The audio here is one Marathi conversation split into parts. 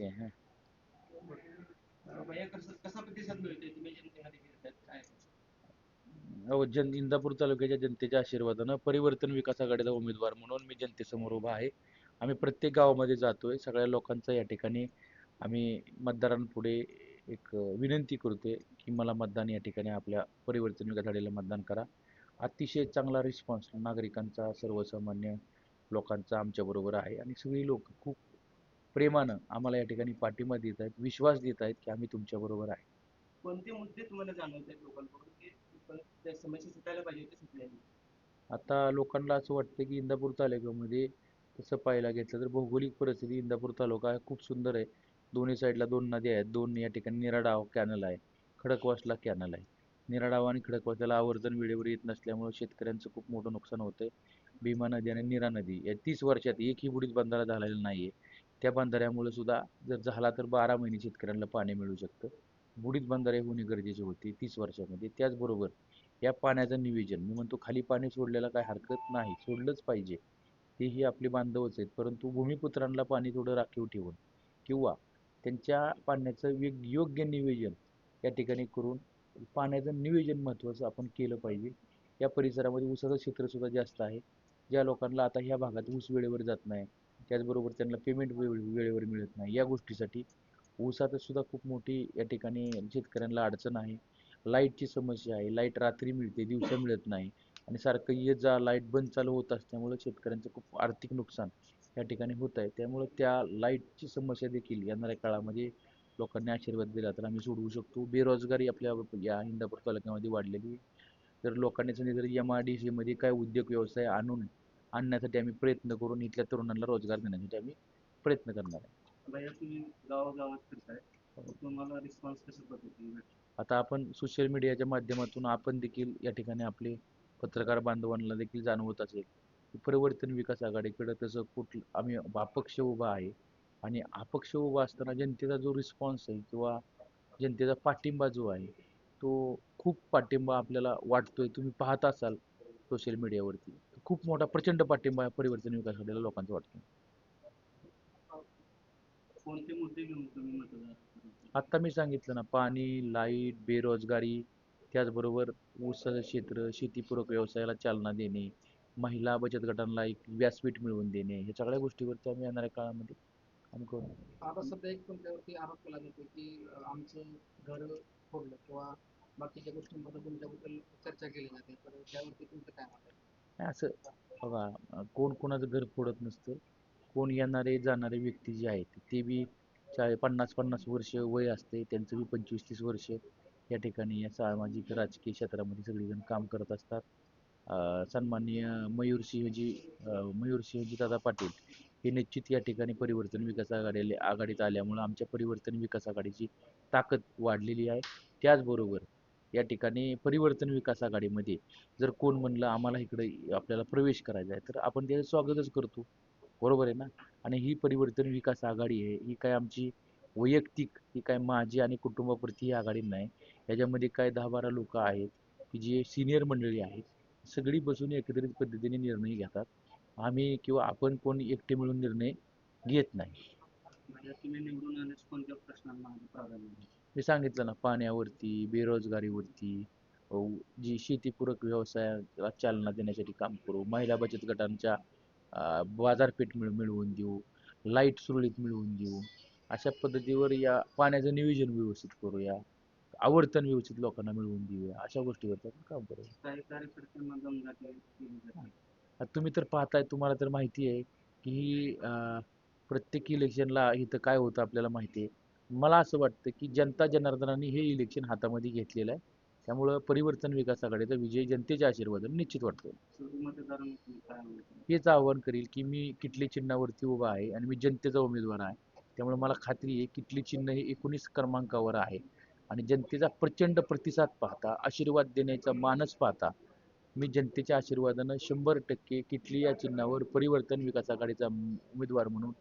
आहे हा. अं, भैया कसं कसा प्रतिसाद मिळतोय तुम्ही जनतेमध्ये फिरतायत काय? अहो जन इंदापूर तालुक्याच्या जनतेच्या आशीर्वादानं परिवर्तन विकास आघाडीचा उमेदवार म्हणून मी जनतेसमोर उभा आहे. आम्ही प्रत्येक गावामध्ये जातोय. सगळ्या लोकांचा या ठिकाणी आम्ही मतदारांपुढे एक विनंती करतोय की मला मतदान या ठिकाणी आपल्या परिवर्तन विकास आघाडीला मतदान करा. अतिशय चांगला रिस्पॉन्स नागरिकांचा सर्वसामान्य लोकांचा आमच्याबरोबर आहे. आणि सगळी लोक खूप प्रेमानं आम्हाला या ठिकाणी पाठिंबा देत आहेत विश्वास देत आहेत की आम्ही तुमच्याबरोबर आहे. कोणते मुद्दे तुम्हाला जाणवत आहेत लोकांकडून की पण त्या समस्या सुटायला पाहिजे होते सुटल्या नाही? आता लोकांना असं वाटतं की इंदापूर तालुक्यामध्ये तसं पाहायला घेतलं तर भौगोलिक परिस्थिती इंदापूर तालुका हा खूप सुंदर आहे. दोन्ही साईडला दोन नद्या आहेत दोन या ठिकाणी निराडाव कॅनल आहे खडकवासला कॅनल आहे. निराडाव आणि खडकवासल्याला आवर्जन वेळेवर येत नसल्यामुळे शेतकऱ्यांचं खूप मोठं नुकसान होतंय. भीमा नदी आणि निरा नदी या तीस वर्षात एकही बुडीत बंधारा झालेला नाही आहे त्या बंधाऱ्यामुळे सुद्धा जर झाला तर बारा महिने शेतकऱ्यांना पाणी मिळू शकतं. बुडीत बंधारे होणे गरजेचे होते तीस वर्षामध्ये. त्याचबरोबर या पाण्याचं नियोजन मी म्हणतो खाली पाणी सोडल्याला काय हरकत नाही सोडलंच पाहिजे. तेही आपले बांधवच आहेत परंतु भूमिपुत्रांना पाणी थोडं राखीव ठेवून किंवा त्यांच्या पाण्याचं वेग योग्य नियोजन या ठिकाणी करून पाण्याचं नियोजन महत्त्वाचं आपण केलं पाहिजे. या परिसरामध्ये ऊसाचं क्षेत्रसुद्धा जास्त आहे. ज्या लोकांना आता ह्या भागात ऊस वेळेवर जात नाही त्याचबरोबर त्यांना पेमेंट वेळेवर मिळत नाही. या गोष्टीसाठी ऊसातसुद्धा खूप मोठी या ठिकाणी शेतकऱ्यांना अडचण आहे. लाईटची समस्या आहे. लाइट रात्री मिळते दिवसा मिळत नाही. आणि सारखं ये जा लाइट बंद चालू होत असल्यामुळं शेतकऱ्यांचं खूप आर्थिक नुकसान या ठिकाणी होत आहे. त्यामुळं त्या लाईटची समस्या देखील येणाऱ्या काळामध्ये लोकांनी आशीर्वाद दिला तर आम्ही सोडवू शकतो. बेरोजगारी आपल्या या इंदापूर तालुक्यामध्ये वाढलेली तर लोकांनी सांगितलं तर एम आय डी सीमध्ये काय उद्योग व्यवसाय आणून आणण्यासाठी आम्ही प्रयत्न करून इथल्या तरुणांना रोजगार देण्यासाठी आम्ही प्रयत्न करणार आहे. भैया तुम्ही गावागावात फिरताय तुम्हाला रिस्पॉन्स कशा पद्धतीने भेटतो? आता आपण सोशल मीडियाच्या माध्यमातून आपण देखील या ठिकाणी आपले पत्रकार बांधवांना देखील जाणवत असेल की परिवर्तन विकास आघाडीकडं तसं कुठलं आम्ही अपक्ष उभा आहे आणि अपक्ष उभा असताना जनतेचा जो रिस्पॉन्स आहे किंवा जनतेचा पाठिंबा जो आहे तो खूप पाठिंबा आपल्याला वाटतोय. तुम्ही पाहत असाल सोशल मीडियावरती खूप मोठा प्रचंड पाठिंबा परिवर्तन विकास आघाडीला लोकांचा वाटतो. कोणते मुद्दे घेऊन तुम्ही मतदान करता? आत्ता मी सांगितलं ना पाणी लाइट बेरोजगारी त्याचबरोबर ऊसाचं क्षेत्र शेतीपूरक व्यवसायाला चालना देणे महिला बचत गटांना एक व्यासपीठ मिळवून देणे ह्या सगळ्या गोष्टीवरती आम्ही येणाऱ्या काळामध्ये काम करू. आता सध्या एक तुमच्यावरती आरोप केला जातो की आमचं घर फोडलं किंवा बाकीच्या गोष्टींबद्दल तुमच्याबद्दल चर्चा केली जाते तर त्यावरती तुमचं काय मत असं बघा कोण कोणाचं घर फोडत नसतं. कोण येणारे जाणारे व्यक्ती जे आहेत ते बी चाळी पन्नास पन्नास वर्ष वय असते त्यांचं बी पंचवीस तीस वर्ष या ठिकाणी या सामाजिक राजकीय क्षेत्रामध्ये सगळेजण काम करत असतात. अं, सन्माननीय मयूरसिंहजी अं, मयूरसिंहजी दादा पाटील हे निश्चित या ठिकाणी परिवर्तन विकास आघाडीला आघाडीत आल्यामुळं आमच्या परिवर्तन विकास आघाडीची ताकद वाढलेली आहे. त्याचबरोबर या ठिकाणी परिवर्तन विकास आघाडीमध्ये जर कोण म्हणलं आम्हाला इकडे आपल्याला प्रवेश करायचा आहे तर आपण त्याचं स्वागतच करतो. बरोबर आहे ना? आणि ही परिवर्तन विकास आघाडी आहे ही काय आमची वैयक्तिक ही काय माझी आणि कुटुंबाप्रती ही आघाडी नाही. याच्यामध्ये काय दहा बारा लोक आहेत की जे सिनियर मंडळी आहेत सगळी बसून एकत्रित पद्धतीने निर्णय घेतात. आम्ही किंवा आपण कोण एकटे मिळून निर्णय घेत नाही. मी सांगितलं ना पाण्यावरती बेरोजगारीवरती जी शेतीपूरक व्यवसायाला चालना देण्यासाठी काम करू महिला बचत गटांच्या अ, बाजारपेठ मिळ मिळवून देऊ लाइट सुरळीत मिळवून देऊ अशा पद्धतीवर या पाण्याचं नियोजन व्यवस्थित करूया आवर्तन व्यवस्थित लोकांना मिळवून देऊया अशा गोष्टीवरती आपण काम करूया. आता तुम्ही तर पाहताय तुम्हाला तर माहिती आहे की अं, प्रत्येक इलेक्शनला इथं काय होतं आपल्याला माहिती आहे? मला असं वाटतं की जनता जनार्दनाने हे इलेक्शन हातामध्ये घेतलेलं आहे. त्यामुळं परिवर्तन विकास आघाडीचा विजय जनतेच्या आशीर्वादाने निश्चित वाटतो. हेच आव्हान करील की मी किटली चिन्हावरती उभा आहे आणि मी जनतेचा उमेदवार आहे. त्यामुळे मला खात्री आहे किटली चिन्ह हे एकोणीस क्रमांकावर आहे. आणि जनतेचा प्रचंड प्रतिसाद पाहता आशीर्वाद देण्याचा मानस पाहता मी जनतेच्या आशीर्वादानं शंभर टक्के किटली या चिन्हावर परिवर्तन विकास आघाडीचा उमेदवार म्हणून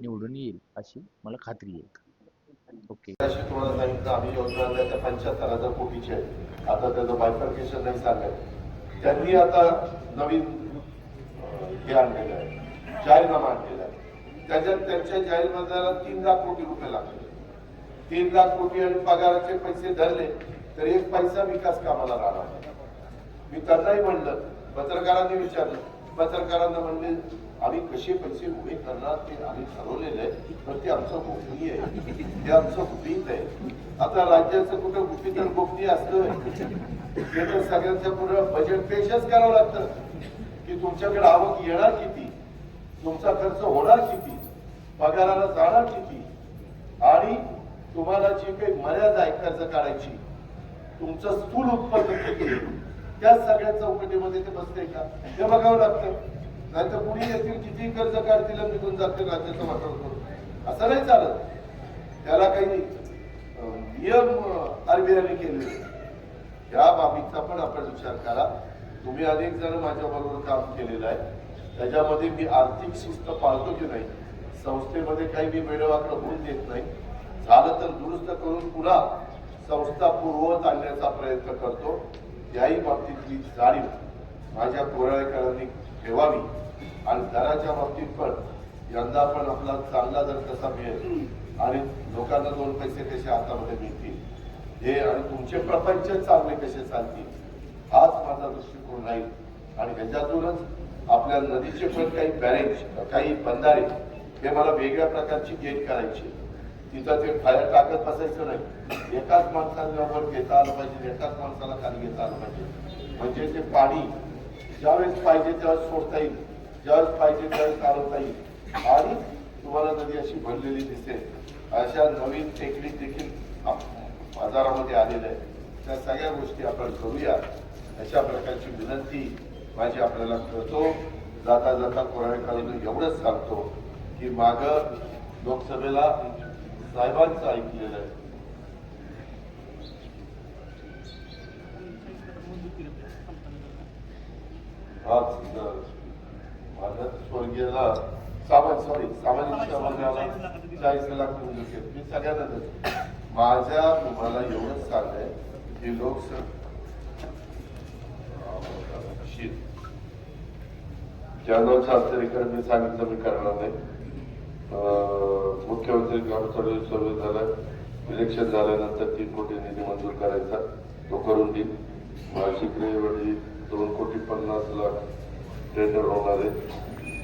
निवडून येईल अशी मला खात्री आहे. ओके. अशी सांगितलं आम्ही योजना आणल्या पंच्याहत्तर हजार कोटीची. आहे आता त्याचं बायफर्केशन नाही चाललंय. त्यांनी आता नवीन हे आणलेलं आहे. जाहीरनामा आणलेला आहे. त्याच्यात त्यांच्या जाहीरनाम्याला तीन लाख कोटी रुपये लागले. तीन लाख कोटी आणि पगाराचे पैसे धरले तर एक पैसा विकास कामाला राहणार. मी त्यांनाही म्हणलं पत्रकारांनी विचारलं. पत्रकारांना म्हणले आम्ही कसे पैसे उभे करणार ते आम्ही ठरवलेलं आहे पण ते आमचं गोपनीय आहे. ते आमचं गुपित आहे. आता राज्याचं कुठं गुपित आणि गोपनीय असतं? ते तर सगळ्यांच्या पुढे बजेट पेशच करावं लागतं. की तुमच्याकडे आवक येणार किती? तुमचा खर्च होणार किती? पगाराला जाणार किती? आणि तुम्हाला जी काही मर्यादा आहे कर्ज काढायची तुमचं स्थूल उत्पन्न किती त्या सगळ्या चौकटीमध्ये ते बसते का? ते बघावं लागतं. नाहीतर कुणी येतील किती कर्ज काढतील आणि निघून जातील राज्याचा वापर करून. असं नाही चालत. त्याला काही नियम आरबीआयने केलेले या बाबीचा पण आपण विचार करा. तुम्ही अनेक जण माझ्या बरोबर काम केलेलं आहे. त्याच्यामध्ये मी आर्थिक शिस्त पाळतो की नाही संस्थेमध्ये काही मी वेळेवाकडं होऊन देत नाही. झालं तर दुरुस्त करून पुन्हा संस्था पूर्ववत आणण्याचा प्रयत्न करतो. याही बाबतीतली जाणीव माझ्या कोराळेकरांनी ठेवावी. आणि दराच्या बाबतीत पण यंदा पण आपला चांगला दर कसा मिळेल आणि लोकांना दोन पैसे कसे हातामध्ये मिळतील हे आणि तुमचे प्रपंच चांगले कसे चालतील हाच माझा दृष्टिकोन राहील. आणि ह्याच्यातूनच आपल्या नदीचे पण काही बॅरेज काही बंधारे हे मला वेगळ्या प्रकारची गेट करायची. तिथं ते फायर टाकत बसायचं नाही. एकाच माणसाला वर घेता आलं पाहिजे एकाच माणसाला खाली घेता आलं पाहिजे. म्हणजे ते पाणी ज्यावेळेस पाहिजे त्यावेळेस सोडता येईल. ज्यावेळेस पाहिजे त्यावेळेस चालवता येईल. आणि तुम्हाला नदी अशी भरलेली दिसेल. अशा नवीन टेक्निक देखील बाजारामध्ये आलेल्या आहेत. त्या सगळ्या गोष्टी आपण करूया. अशा प्रकारची विनंती माझी आपल्याला करतो. जाता जाता कोराळेकरांना एवढंच सांगतो की माग लोकसभेला साहेबांचं ऐकलेलं आहे. अ, माझ्या स्वर्गीयला सामाजिक सॉरी सामाजिक समाजाला चाळीस लाख मंजूर केले मी सगळ्यांना देतो. माझ्या तुम्हाला एवढंच सांगलंय की लोकसभा जर्नलचं हस्तांतरीकरण मी सांगितलं मी करणार नाही अं, मुख्यमंत्री ग्राम सर्वे झालं इलेक्शन झाल्यानंतर तीन कोटी निधी मंजूर करायचा तो करून देईल नाशिकरेवरती दोन कोटी पन्नास लाख टेंडर होणार आहे.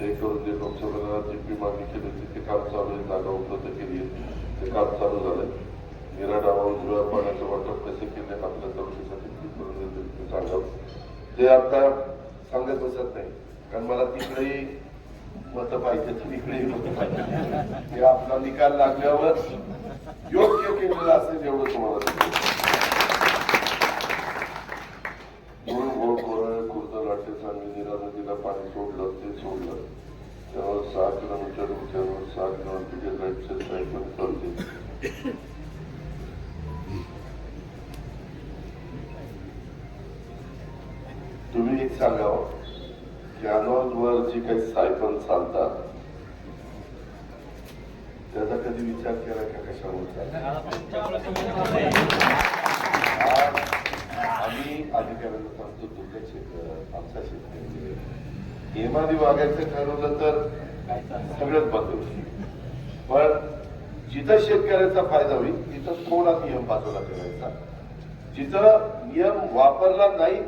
ते करून जे लोकसभेला जी पी मागणी केली होती ते काम चालू आहे. जागा उपलब्ध केली आहे. ते काम चालू झालं निरा डावा उजव्या पाण्याचं वाटप कसे केले आपल्या तालुक्यासाठी करून ते सांगावं. ते आता सांगत बसत नाही. कारण मला तिकडेही मत पाहिजे तिकडेही मत पाहिजे हे आपला निकाल लागल्यावर योग्य केलेला असेल एवढं तुम्हाला किलोमीटर लाईटचे साईड तुम्ही एक सांगावं कॅनॉलवर हो. जी काही सायकल चालतात. त्याचा कधी विचार केला का कशामुळे आम्ही अधिकाऱ्यांना सांगतो तुमच्या शेत आमच्या शेतकऱ्यांचे हेमादी वागायचं ठरवलं तर सगळंच बदल पण जिथं शेतकऱ्याचा फायदा होईल तिथं थोडा नियम बाजूला करायचा जिथं नियम वापरला नाही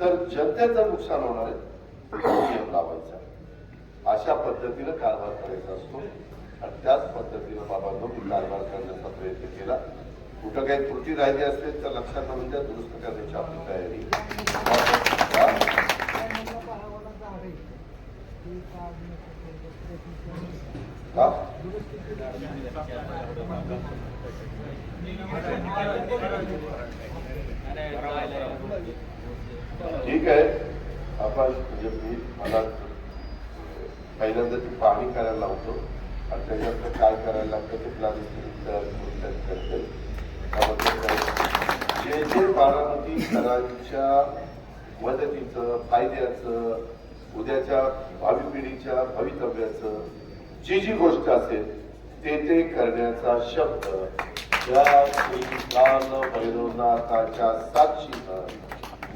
तर जनतेचं नुकसान होणार आहे नियम लावायचा. अशा पद्धतीनं कारभार करायचा असतो. आणि त्याच पद्धतीनं बाबांनो मी कारभार करण्याचा प्रयत्न केला. कुठं काही त्रुटी राहिली असेल तर लक्षात आणून द्या. दुरुस्त करण्याची आपली तयारी? ठीक आहे. आपण म्हणजे मी मला पहिल्यांदा ती पाणी करायला लावतो. आणि त्याच्यात काय करायला लागतं ते प्लॅन तयार करते. त्यामध्ये जे बारामती बारामतीकरांच्या मदतीचं फायद्याचं उद्याच्या भावी पिढीच्या भवितव्याचं जी जी गोष्ट असेल ते ते करण्याचा शब्द या काल भैरवनाथाच्या साक्षीनं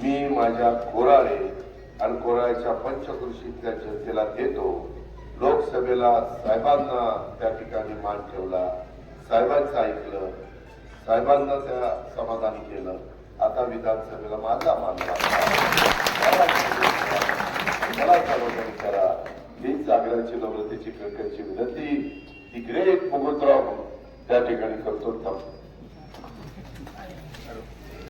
मी माझ्या कोराळे आणि कोराळ्याच्या पंचकृषीतल्या जनतेला देतो. लोकसभेला साहेबांना त्या ठिकाणी मान ठेवला. साहेबांचं ऐकलं. साहेबांना त्या समाधानी केलं. आता विधानसभेला माझा मान लागला. मला समाधानी विचारा ही जागराची नम्रतेची कळकळीची विनंती तिकडे एक मुकुटराव त्या ठिकाणी